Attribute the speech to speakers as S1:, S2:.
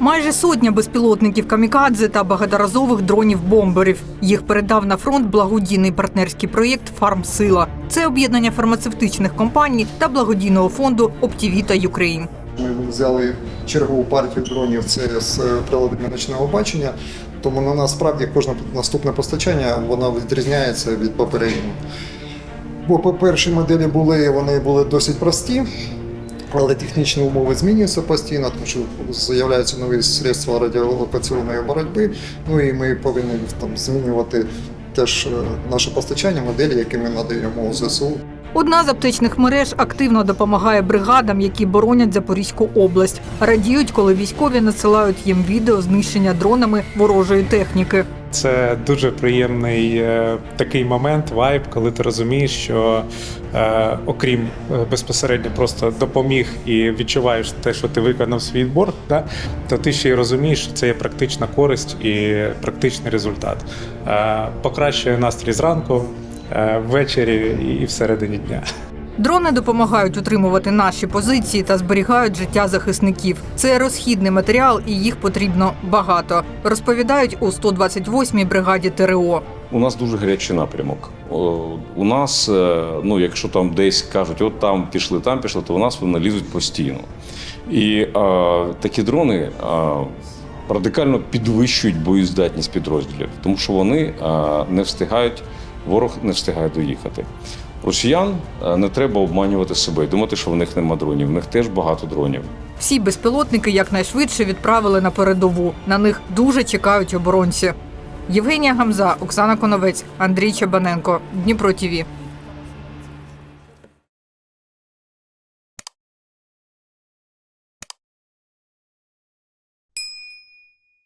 S1: Майже сотня безпілотників камікадзе та багаторазових дронів-бомберів. Їх передав на фронт благодійний партнерський проєкт Фармсила. Це об'єднання фармацевтичних компаній та благодійного фонду Оптівіта Юкрейн.
S2: Ми взяли чергову партію дронів це з приладами ночного бачення. Тому на насправді кожне наступне постачання воно відрізняється від попереднього. Бо по першій моделі були вони були досить прості, але технічні умови змінюються постійно, тому що з'являються нові средства радіолокаційної боротьби. Ну і ми повинні там змінювати теж е, наше постачання, моделі, які ми надаємо у ЗСУ.
S1: Одна з аптечних мереж активно допомагає бригадам, які боронять Запорізьку область. Радіють, коли військові надсилають їм відео знищення дронами ворожої техніки.
S3: Це дуже приємний е, такий момент, вайб, коли ти розумієш, що е, окрім е, безпосередньо просто допоміг і відчуваєш те, що ти виконав свій борг, да, то ти ще й розумієш, що це є практична користь і практичний результат. Е, покращує настрій зранку, е, ввечері і всередині дня.
S1: Дрони допомагають утримувати наші позиції та зберігають життя захисників. Це розхідний матеріал, і їх потрібно багато. Розповідають у 128-й бригаді ТРО.
S4: У нас дуже гарячий напрямок. У нас, е, ну якщо там десь кажуть, от там пішли, там пішли, то у нас вони лізуть постійно. І е, такі дрони е, радикально підвищують боєздатність підрозділів, тому що вони е, не встигають, ворог не встигає доїхати. Росіян е, не треба обманювати себе і думати, що в них нема дронів. В них теж багато дронів.
S1: Всі безпілотники якнайшвидше відправили на передову. На них дуже чекають оборонці. Євгенія Гамза, Оксана Коновець, Андрій Чабаненко. Дніпро ТІВІ.